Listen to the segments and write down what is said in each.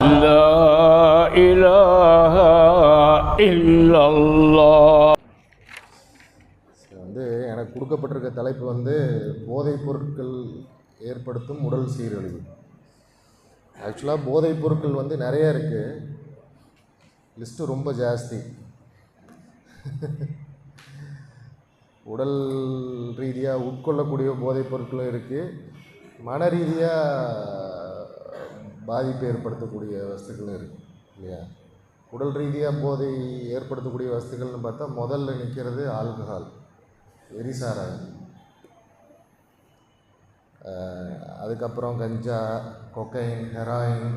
لا إله إلا الله இது வந்து எனக்கு கொடுக்கப்பட்டிருக்க தலைப்பு வந்து போதைப் பொருட்கள் ஏற்படுத்தும் உடல் சீரழிவு ஆக்சுவலாக போதைப் பொருட்கள் வந்து நிறைய இருக்குது லிஸ்ட்டு ரொம்ப ஜாஸ்தி உடல் ரீதியாக உட்கொள்ளக்கூடிய போதைப் பொருட்களும் இருக்குது மன ரீதியாக பாதிப்பு ஏற்படுத்தக்கூடிய வஸ்துக்களும் இருக்குது இல்லையா? உடல் ரீதியாக போதை ஏற்படுத்தக்கூடிய வஸ்துக்கள்னு பார்த்தா முதல்ல நிற்கிறது ஆல்கஹால் எரிசாராயம் அதுக்கப்புறம் கஞ்சா கொக்கைன் ஹெராயின்.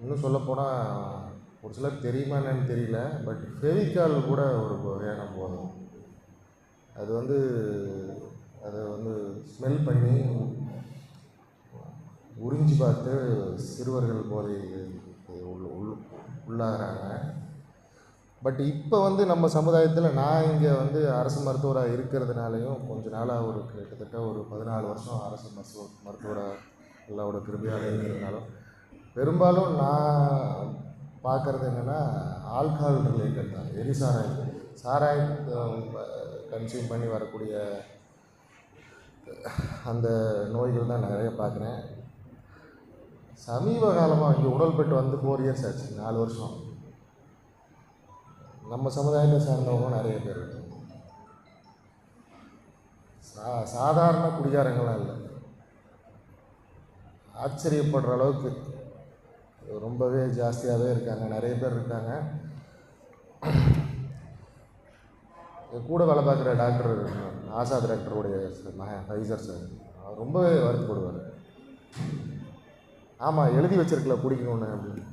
இன்னும் சொல்லப்போனால் ஒரு சிலர் தெரியுமா என்னன்னு தெரியல பட் ஃபெவிக்கால் கூட ஒரு வகையான போதும் அது வந்து அதை வந்து ஸ்மெல் பண்ணி உறிஞ்சி பார்த்து சிறுவர்கள் போதை உள் உள்ளாகிறாங்க. பட் இப்போ வந்து நம்ம சமுதாயத்தில் நான் இங்கே வந்து அரசு மருத்துவராக இருக்கிறதுனாலையும் கொஞ்ச நாளாக ஒரு கிட்டத்தட்ட ஒரு பதினாலு வருஷம் அரசு மருத்துவ மருத்துவராக எல்லாவோட கிருபியாக இருக்கிறதுனாலும் பெரும்பாலும் நான் பார்க்குறது என்னென்னா ஆல்கஹால் ரிலேட்டட் தான் எரி சாராயம். சாராயத்தை கன்சியூம் பண்ணி வரக்கூடிய அந்த நோய்கள் தான் நிறைய பார்க்குறேன். சமீப காலமாக இங்கே பெற்று வந்து ஃபோர் இயர்ஸ் ஆச்சு நாலு வருஷம். நம்ம சமுதாயத்தை சார்ந்தவங்க நிறைய பேர் இருக்காங்க. சா சாதாரண குடிகாரங்களாம் இல்லை. ஆச்சரியப்படுற அளவுக்கு ரொம்பவே ஜாஸ்தியாகவே இருக்காங்க நிறைய பேர் இருக்காங்க. என் கூட வேலை பார்க்குற டாக்டர் ஆசா டாக்டருடைய மகன் ஃபைசர் சார் அவர் ரொம்பவே வருத்தப்படுவார். ஆமாம் எழுதி வச்சிருக்கல குடிக்கணும்னு அப்படின்னு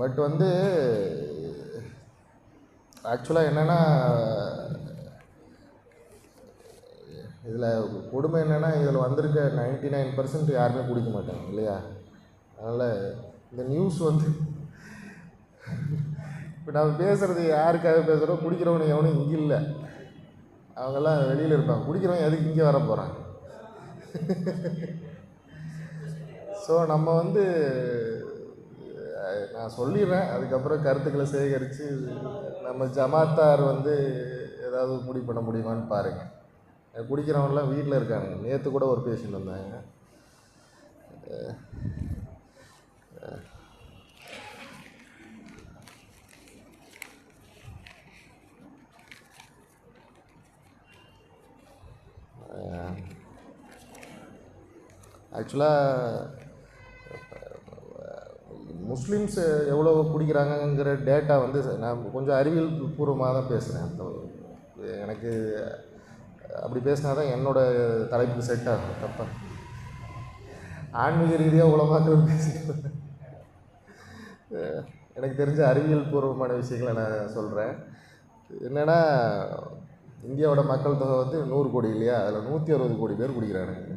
பட் வந்து ஆக்சுவலாக என்னென்னா இதில் கொடுமை என்னென்னா இதில் வந்திருக்க நைன்டி நைன் பர்சன்ட் யாருமே குடிக்க மாட்டாங்க இல்லையா? அதனால் இந்த நியூஸ் வந்து இப்போ நம்ம பேசுகிறது யாருக்காக பேசுகிறோம் குடிக்கிறவனு எவனும் இங்கே இல்லை. அவங்கெல்லாம் வெளியில் இருப்பாங்க. குடிக்கிறவன் எதுக்கு இங்கே வர போகிறான் ஸோ நம்ம வந்து நான் சொல்லிடுறேன். அதுக்கப்புறம் கருத்துக்களை சேகரித்து நம்ம ஜமாத்தார் வந்து ஏதாவது முடிவு பண்ண முடியுமான்னு பாருங்கள் குடிக்கிறவங்களாம் வீட்டில் இருக்காங்க. நேற்று கூட ஒரு பேஷண்ட் வந்தாங்க. ஆக்சுவலாக முஸ்லீம்ஸ் எவ்வளோ குடிக்கிறாங்கங்கிற டேட்டா வந்து நான் கொஞ்சம் அறிவியல் பூர்வமாக தான் பேசுகிறேன் அந்த எனக்கு அப்படி பேசினா தான் என்னோட தலைப்புக்கு செட் ஆகும். தப்பாக ஆன்மீக ரீதியாக உலமாக்கள் பேசிக்கிறேன் எனக்கு தெரிஞ்ச அறிவியல் பூர்வமான விஷயங்களை நான் சொல்கிறேன் என்னென்னா இந்தியாவோட மக்கள் தொகை வந்து நூறு கோடி இல்லையா? அதில் நூற்றி அறுபது கோடி பேர் குடிக்கிறானுங்க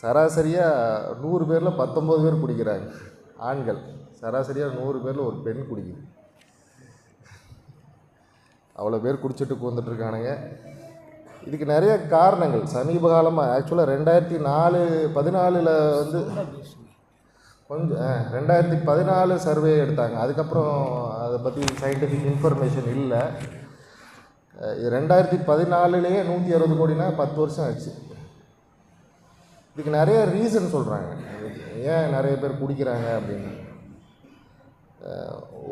சராசரியாக நூறு பேரில் பத்தொம்பது பேர் குடிக்கிறாங்க. ஆண்கள். சராசரியாக நூறு பேரில் ஒரு பெண் குடிக்குது. அவ்வளோ பேர் குடிச்சிட்டு கூந்துட்ருக்கானுங்க இதுக்கு நிறைய காரணங்கள். சமீப காலமாக ஆக்சுவலாக ரெண்டாயிரத்தி நாலு பதினாலில் வந்து கொஞ்சம் ரெண்டாயிரத்தி பதினாலு சர்வே எடுத்தாங்க. அதுக்கப்புறம் அதை பற்றி சயின்டிஃபிக் இன்ஃபர்மேஷன் இல்லை. ரெண்டாயிரத்தி பதினாலுலேயே நூற்றி அறுபது கோடினா பத்து வருஷம் ஆச்சு. இதுக்கு நிறைய ரீசன் சொல்கிறாங்க ஏன் நிறைய பேர் குடிக்கிறாங்க அப்படின்னு.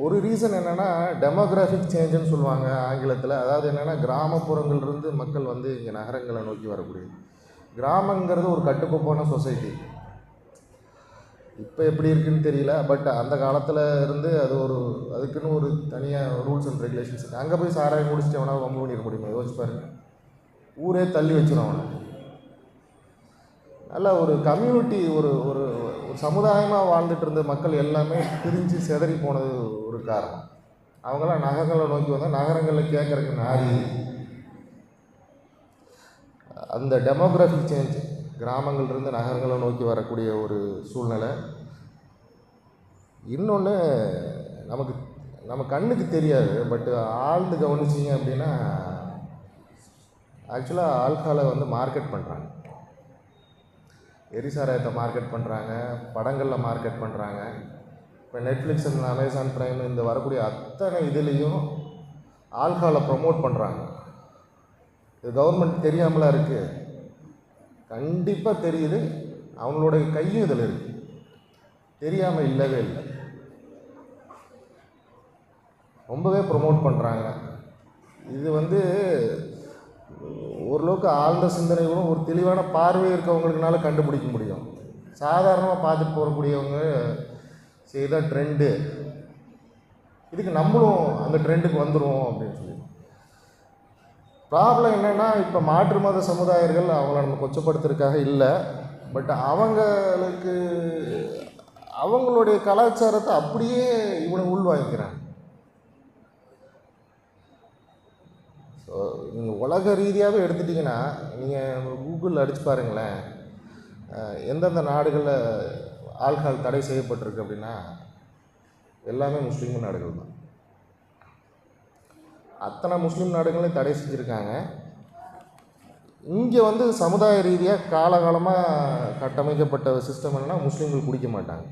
ஒரு ரீசன் என்னென்னா டெமோக்ராஃபிக் சேஞ்சுன்னு சொல்லுவாங்க ஆங்கிலத்தில். அதாவது என்னென்னா கிராமப்புறங்கள்லேருந்து மக்கள் வந்து இங்கே நகரங்களை நோக்கி வரக்கூடியது. கிராமங்கிறது ஒரு கட்டுக்கோப்பான சொசைட்டி இப்போ எப்படி இருக்குன்னு தெரியல பட் அந்த காலத்தில் இருந்து அது ஒரு அதுக்குன்னு ஒரு தனியாக ரூல்ஸ் அண்ட் ரெகுலேஷன்ஸ் இருக்குது அங்கே போய் சாராயம் குடிச்சிட்டு அவனால் வம்பு பண்ணிட முடியுமா? யோசிச்சு பாருங்கள் ஊரே தள்ளி வச்சிடும் அவனை. நல்ல ஒரு கம்யூனிட்டி ஒரு ஒரு ஒரு சமுதாயமாக வாழ்ந்துட்டு இருந்த மக்கள் எல்லாமே பிரிஞ்சு சிதறி போனது ஒரு காரணம். அவங்களாம் நகரங்களை நோக்கி வந்தால் நகரங்களில் கேட்குறக்கு நாரி. அந்த டெமோக்ராஃபிக் சேஞ்ச் கிராமங்கள்லேருந்து நகரங்களை நோக்கி வரக்கூடிய ஒரு சூழ்நிலை. இன்னொன்று நமக்கு நம்ம கண்ணுக்கு தெரியாது பட்டு ஆழ்ந்து கவனிச்சிங்க அப்படின்னா ஆக்சுவலாக ஆல்கஹாலை வந்து மார்க்கெட் பண்ணுறாங்க எரிசாராயத்தை மார்க்கெட் பண்ணுறாங்க படங்களில் மார்க்கெட் பண்ணுறாங்க இப்போ நெட்ஃப்ளிக்ஸ் அமேசான் ப்ரைம் இந்த வரக்கூடிய அத்தனை இதுலேயும் ஆல்கஹாலை ப்ரமோட் பண்ணுறாங்க இது கவர்மெண்ட் தெரியாமலாம் இருக்குது கண்டிப்பாக தெரியுது. அவங்களுடைய கையும் இதில் இருக்குது தெரியாமல் இல்லவே இல்லை. ரொம்பவே ப்ரொமோட் பண்ணுறாங்க இது வந்து ஓரளவுக்கு ஆழ்ந்த சிந்தனைகளும் ஒரு தெளிவான பார்வை இருக்கவங்களுக்குனால கண்டுபிடிக்க முடியும். சாதாரணமாக பார்த்துட்டு போகக்கூடியவங்க செய்த ட்ரெண்டு இதுக்கு நம்மளும் அந்த ட்ரெண்டுக்கு வந்துடுவோம் அப்படின்னு சொல்லி. ப்ராப்ளம் என்னென்னா இப்போ மாற்று மத சமுதாயர்கள் அவங்கள நம்ம கொச்சப்படுத்துறதுக்காக இல்லை. பட் அவங்களுக்கு அவங்களுடைய கலாச்சாரத்தை அப்படியே இவனை உள்வாங்கிக்கிறாங்க ஸோ நீங்கள் உலக ரீதியாகவே எடுத்துட்டிங்கன்னா நீங்கள் கூகுளில் அடித்து பாருங்களேன். எந்தெந்த நாடுகளில் ஆல்கஹால் தடை செய்யப்பட்டிருக்கு அப்படின்னா எல்லாமே முஸ்லீம் நாடுகள் தான். அத்தனை முஸ்லீம் நாடுகளையும் தடை செஞ்சுருக்காங்க. இங்கே வந்து சமுதாய ரீதியாக காலகாலமாக கட்டமைக்கப்பட்ட சிஸ்டம் என்னென்னா முஸ்லீம்கள் குடிக்க மாட்டாங்க.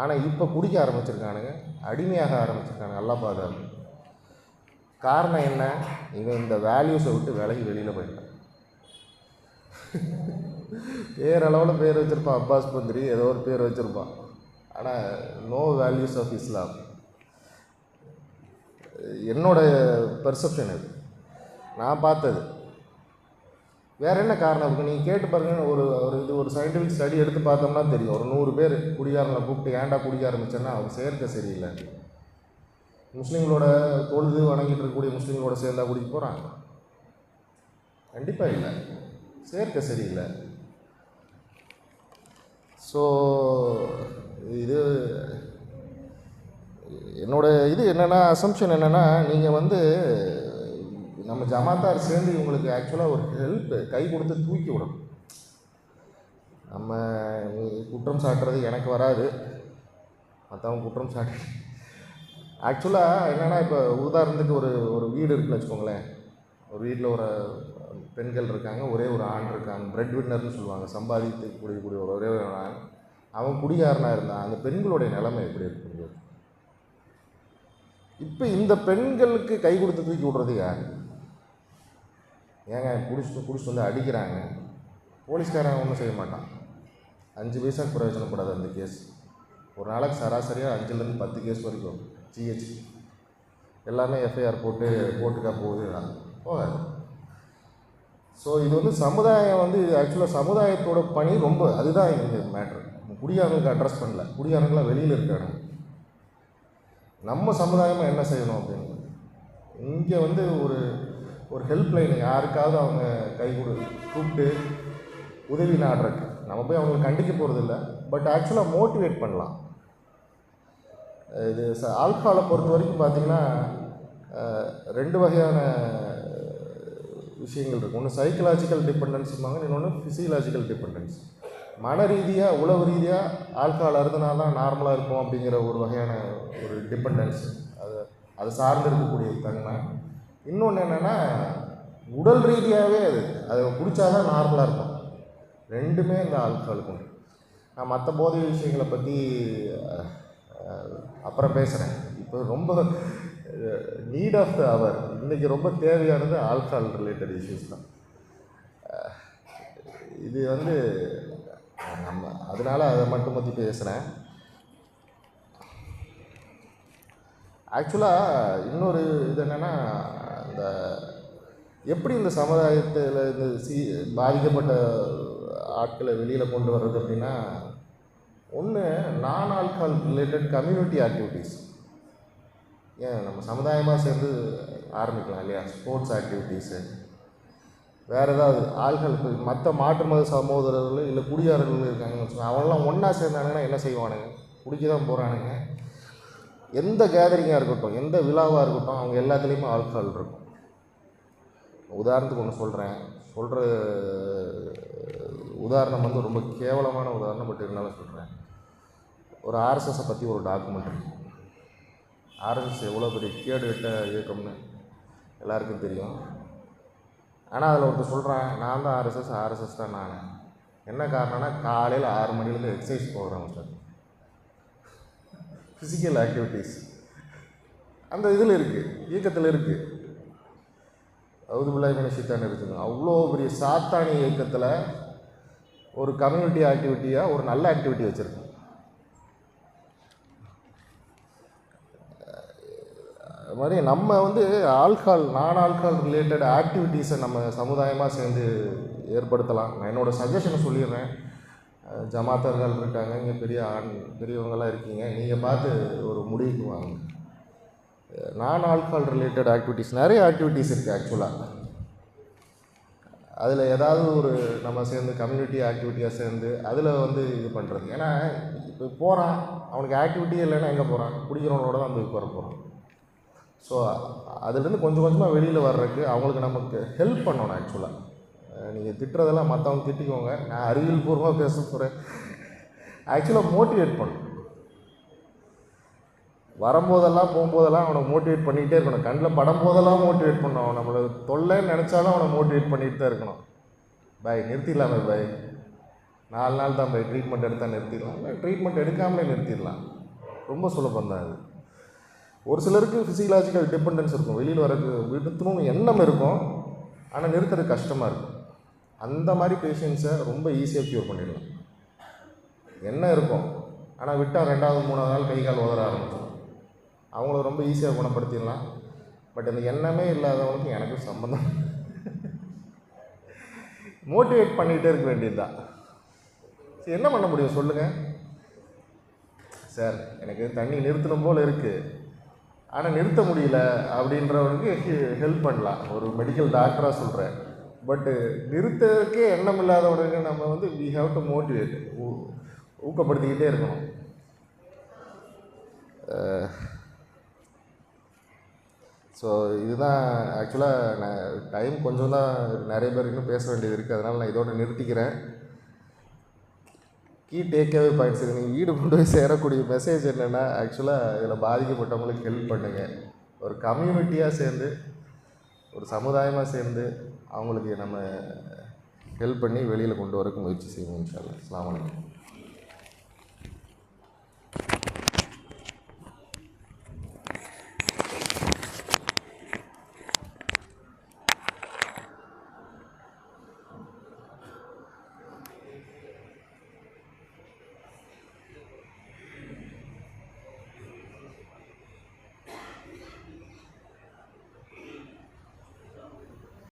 ஆனால் இப்போ குடிக்க ஆரம்பிச்சிருக்கானுங்க. அடிமையாக ஆரம்பிச்சிருக்கானுங்க. அல்லா பாதுகாப்பு. காரணம் என்ன? இவன் இந்த வேல்யூஸை விட்டு விலகி வெளியில் போயிட்டான் பேரளவில் பேர் வச்சுருப்பான். அப்பாஸ் பந்திரி ஏதோ ஒரு பேர் வச்சுருப்பான். ஆனால் நோ வேல்யூஸ் ஆஃப் இஸ்லாம் என்னோட பெர்செப்ஷன் இது. நான் பார்த்தது. வேறு என்ன காரணம் இருக்குது நீங்கள் கேட்டு பாருங்கள் ஒரு ஒரு இது ஒரு சயின்டிஃபிக் ஸ்டடி எடுத்து பார்த்தோம்னா தெரியும். ஒரு நூறு பேர் குடிகாரனை கூப்பிட்டு ஏன்டா குடிக்க ஆரம்பிச்சேன்னா அவங்க சேர்க்க சரியில்லை முஸ்லீம்களோட தொழுது வணங்கிட்டு இருக்கக்கூடிய முஸ்லீம்களோட சேர்ந்தா குடிக்க போகிறாங்க கண்டிப்பாக இல்லை. சேர்க்க சரியில்லை. ஸோ இது என்னோட இது என்னென்னா அசம்ஷன் என்னென்னா நீங்கள் வந்து நம்ம ஜமாத்தார் சேர்ந்து இவங்களுக்கு ஆக்சுவலாக ஒரு ஹெல்ப் கை கொடுத்து தூக்கி விடணும். நம்ம குற்றம் சாட்டுறது எனக்கு வராது. மற்றவங்க குற்றம் சாட்டு ஆக்சுவலாக என்னென்னா இப்போ உதாரணத்துக்கு ஒரு ஒரு வீடு இருக்குன்னு வச்சுக்கோங்களேன். ஒரு வீட்டில் ஒரு பெண்கள் இருக்காங்க ஒரே ஒரு ஆண் இருக்காங்க பிரெட் வின்னர்னு சொல்லுவாங்க சம்பாதித்து கூடிய ஒரு ஒரே ஒரு ஆண். அவன் குடிகாரனாக இருந்தான் அந்த பெண்களுடைய நிலைமை எப்படி இருக்குது இப்போ இந்த பெண்களுக்கு கை கொடுத்து தூக்கி விடுறது யார்? ஏங்க குடிச்சுட்டு குடிச்சுட்டு வந்து அடிக்கிறாங்க. போலீஸ்காரன் ஒன்றும் செய்ய மாட்டான். அஞ்சு பைசாக்கு பிரயோஜனப்படாது அந்த கேஸ் ஒரு நாளைக்கு சராசரியாக அஞ்சுலேருந்து பத்து கேஸ் வரைக்கும். ஜிஹெச் எல்லாமே எஃப்ஐஆர் போட்டு போட்டுக்கா போகுது. போகாது. ஸோ இது வந்து சமுதாயம் வந்து ஆக்சுவலாக சமுதாயத்தோட பணி ரொம்ப அதுதான் இங்கே மேட்ரு குடியானுக்கு அட்ரஸ் பண்ணல. குடியானுக்கெலாம் வெளியில் இருக்காங்க நம்ம சமுதாயமாக என்ன செய்யணும் அப்படின்னு. இங்கே வந்து ஒரு ஒரு ஹெல்ப்லைன் யாருக்காவது அவங்க கை கொடு கூப்பிட்டு உதவி நாடுறக்கு நம்ம போய் அவங்களை கண்டிக்க போகிறதில்ல பட் ஆக்சுவலாக மோட்டிவேட் பண்ணலாம். இது ச ஆல்கஹாலை பொறுத்த வரைக்கும் பார்த்தீங்கன்னா ரெண்டு வகையான விஷயங்கள் இருக்குது ஒன்று சைக்கலாஜிக்கல் டிபெண்டன்ஸுமாங்க இன்னொன்று ஃபிசியலாஜிக்கல் டிபெண்டன்ஸ் மன ரீதியாக உளவு ரீதியாக ஆல்கஹால் அருந்தினா தான் நார்மலாக இருக்கும் அப்படிங்கிற ஒரு வகையான ஒரு டிபெண்டன்ஸ் அது அது சார்ந்து இருக்கக்கூடிய தன்மை இன்னொன்று என்னென்னா உடல் ரீதியாகவே அது அதை குடித்தாதான் நார்மலாக இருக்கும் ரெண்டுமே இந்த ஆல்கஹாலுக்கு உண்டு. நான் மற்ற போதை விஷயங்களை பற்றி அப்புறம் பேசுகிறேன் இப்போ ரொம்ப நீட் ஆஃப் த அவர் இன்றைக்கி ரொம்ப தேவையானது ஆல்கஹால் ரிலேட்டட் இஷ்யூஸ் தான். இது வந்து நம்ம அதனால் அதை மட்டும் பற்றி பேசுகிறேன் ஆக்சுவலாக இன்னொரு இது என்னென்னா இந்த எப்படி இந்த சமுதாயத்தில் இந்த சி பாதிக்கப்பட்ட ஆட்களை வெளியில் கொண்டு வர்றது அப்படின்னா ஒன்று நான் ஆல்கால் ரிலேட்டட் கம்யூனிட்டி ஆக்டிவிட்டீஸ் ஏன் நம்ம சமுதாயமாக சேர்ந்து ஆரம்பிக்கலாம் இல்லையா? ஸ்போர்ட்ஸ் ஆக்டிவிட்டீஸு வேறு ஏதாவது ஆள்கள் மற்ற மாற்று மத சகோதரர்கள் இல்லை குடியாரர்கள் இருக்காங்கன்னு சொன்னால் அவங்களாம் ஒன்றா சேர்ந்தானுங்கன்னா என்ன செய்வானுங்க? குடிக்க தான் போகிறானுங்க எந்த கேதரிங்காக இருக்கட்டும் எந்த விழாவாக இருக்கட்டும் அவங்க எல்லாத்துலேயுமே ஆல்கஹால் இருக்கும். உதாரணத்துக்கு ஒன்று சொல்கிறேன் சொல்கிற உதாரணம் வந்து ரொம்ப கேவலமான உதாரணம் பட் இருந்தாலும் சொல்கிறேன் ஒரு ஆர்எஸ்எஸை பற்றி ஒரு டாக்குமெண்ட்ரி ஆர்எஸ்எஸ் எவ்வளோ பெரிய கேடு கட்ட இயக்கம்னு எல்லாருக்கும் தெரியும். ஆனால் அதில் ஒருத்தர் சொல்கிறேன் நான் தான் ஆர்எஸ்எஸ் ஆர்எஸ்எஸ் தான் நான். என்ன காரணம்னா காலையில் ஆறு மணிலேருந்து எக்ஸசைஸ் போகிறேன் சார் ஃபிசிக்கல் ஆக்டிவிட்டீஸ் அந்த இதில் இருக்குது இயக்கத்தில் இருக்குது அவுது அவுதுபில்லாய் சித்தான் இருக்குது அவ்வளோ பெரிய சாத்தானி இயக்கத்தில் ஒரு கம்யூனிட்டி ஆக்டிவிட்டியாக ஒரு நல்ல ஆக்டிவிட்டி வச்சுருக்கோம். அது மாதிரி நம்ம வந்து ஆல்கால் நான் ஆல்கால் ரிலேட்டட் ஆக்டிவிட்டீஸை நம்ம சமுதாயமாக சேர்ந்து ஏற்படுத்தலாம். நான் என்னோடய சஜஷனை சொல்லிடுறேன். ஜமாத்தர்கள் இருக்காங்க. இங்கே பெரிய ஆண் பெரியவங்களாம் இருக்கீங்க. நீங்கள் பார்த்து ஒரு முடிவுக்கு வாங்க. நான் ஆல்கால் ரிலேட்டட் ஆக்டிவிட்டீஸ் நிறைய ஆக்டிவிட்டீஸ் இருக்குது ஆக்சுவலாக அதில் ஏதாவது ஒரு நம்ம சேர்ந்து கம்யூனிட்டி ஆக்டிவிட்டியாக சேர்ந்து அதில் வந்து இது பண்ணுறது ஏன்னா இப்போ போகிறான் அவனுக்கு ஆக்டிவிட்டியே இல்லைன்னா எங்கே போகிறான் குடிக்கிறவனோட தான் போய் போகிற போகிறான் ஸோ அதுலேருந்து கொஞ்சம் கொஞ்சமாக வெளியில் வர்றதுக்கு அவங்களுக்கு நமக்கு ஹெல்ப் பண்ணணும் ஆக்சுவலாக நீங்கள் திட்டுறதெல்லாம் மற்றவங்க திட்டிக்கோங்க. நான் அறிவியல் பூர்வமாக பேச போகிறேன் ஆக்சுவலாக மோட்டிவேட் பண்ணும் வரும்போதெல்லாம் போகும்போதெல்லாம் அவனை மோட்டிவேட் பண்ணிகிட்டே இருக்கணும். கண்ணில் படம் போதெல்லாம் மோட்டிவேட் பண்ணணும். அவன் நம்மளை தொல்லைன்னு நினச்சாலும் அவனை மோட்டிவேட் பண்ணிட்டு தான் இருக்கணும். பாய் நிறுத்திடலாமே பாய். நாலு நாள் தான் பாய். ட்ரீட்மெண்ட் எடுத்தால் நிறுத்திடலாம். இல்லை ட்ரீட்மெண்ட் எடுக்காமலே நிறுத்திடலாம். ரொம்ப சுலபம் தான் அது. ஒரு சிலருக்கு ஃபிசியலாஜிக்கல் டிபெண்டன்ஸ் இருக்கும். வெளியில் வரது விடுத்தணும்னு எண்ணம் இருக்கும். ஆனால் நிறுத்துறது கஷ்டமாக இருக்கும். அந்த மாதிரி பேஷண்ட்ஸை ரொம்ப ஈஸியாக க்யூர் பண்ணிடலாம். எண்ணம் இருக்கும். ஆனால் விட்டால் ரெண்டாவது மூணாவது நாள் கை கால் உதற ஆரம்பிச்சிடும். அவங்கள ரொம்ப ஈஸியாக குணப்படுத்திடலாம். பட் அந்த எண்ணமே இல்லாதவங்களுக்கு எனக்கு சம்மந்தம் மோட்டிவேட் பண்ணிகிட்டே இருக்க வேண்டியது தான் சரி என்ன பண்ண முடியும்? சொல்லுங்கள் சார் எனக்கு தண்ணி நிறுத்தணும் போல் இருக்குது ஆனால் நிறுத்த முடியல அப்படின்றவனுக்கு ஹெல்ப் பண்ணலாம். ஒரு மெடிக்கல் டாக்டராக சொல்கிறேன் பட்டு நிறுத்ததுக்கே எண்ணம் இல்லாதவனுக்கு நம்ம வந்து வி ஹாவ் டு மோட்டிவேட் ஊக்கப்படுத்திக்கிட்டே இருக்கணும். ஸோ இதுதான் ஆக்சுவலாக நான் டைம் கொஞ்சம் தான் நிறைய பேர் இன்னும் பேச வேண்டியது இருக்குது அதனால் நான் இதோட நிறுத்திக்கிறேன். கீ டேக்அவே பாயிண்ட்ஸ் இது நீங்கள் வீடு கொண்டு போய் சேரக்கூடிய மெசேஜ் என்னென்னா ஆக்சுவலாக இதில் பாதிக்கப்பட்டவங்களுக்கு ஹெல்ப் பண்ணுங்கள் ஒரு கம்யூனிட்டியாக சேர்ந்து ஒரு சமுதாயமாக சேர்ந்து அவங்களுக்கு நம்ம ஹெல்ப் பண்ணி வெளியில் கொண்டு வரக்கு முயற்சி செய்வோம் இன்ஷால்லா அஸ்லாம் வலைக்கம்